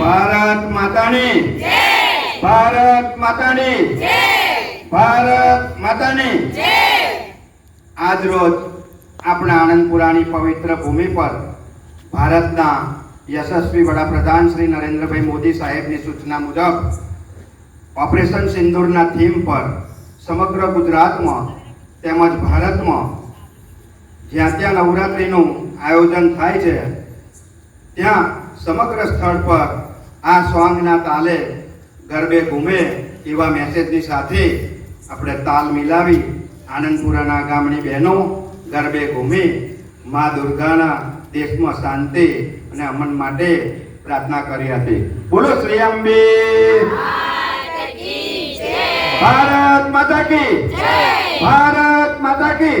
ભારત માતાની ભારત માતાની ભારત માતાની આજ રોજ આપણા આનંદપુરાની પવિત્ર ભૂમિ પર ભારતના યશસ્વી વડાપ્રધાન શ્રી નરેન્દ્રભાઈ મોદી સાહેબની સૂચના મુજબ ઓપરેશન સિંદૂરના થીમ પર સમગ્ર ગુજરાતમાં તેમજ ભારતમાં જ્યાં ત્યાં નવરાત્રિનું આયોજન થાય છે, ત્યાં સમગ્ર સ્થળ પર આ સોંગના તાલે ગરબે ઘૂમે એવા મેસેજની સાથે આપણે તાલ મિલાવી આનંદપુરાના ગામની બહેનો ગરબે ઘૂમી મા દુર્ગાના દેશમાં શાંતિ અને અમન માટે પ્રાર્થના કરી હતી. બોલો શ્રી અંબે! ભારત માતા કી! ભારત માતા કી!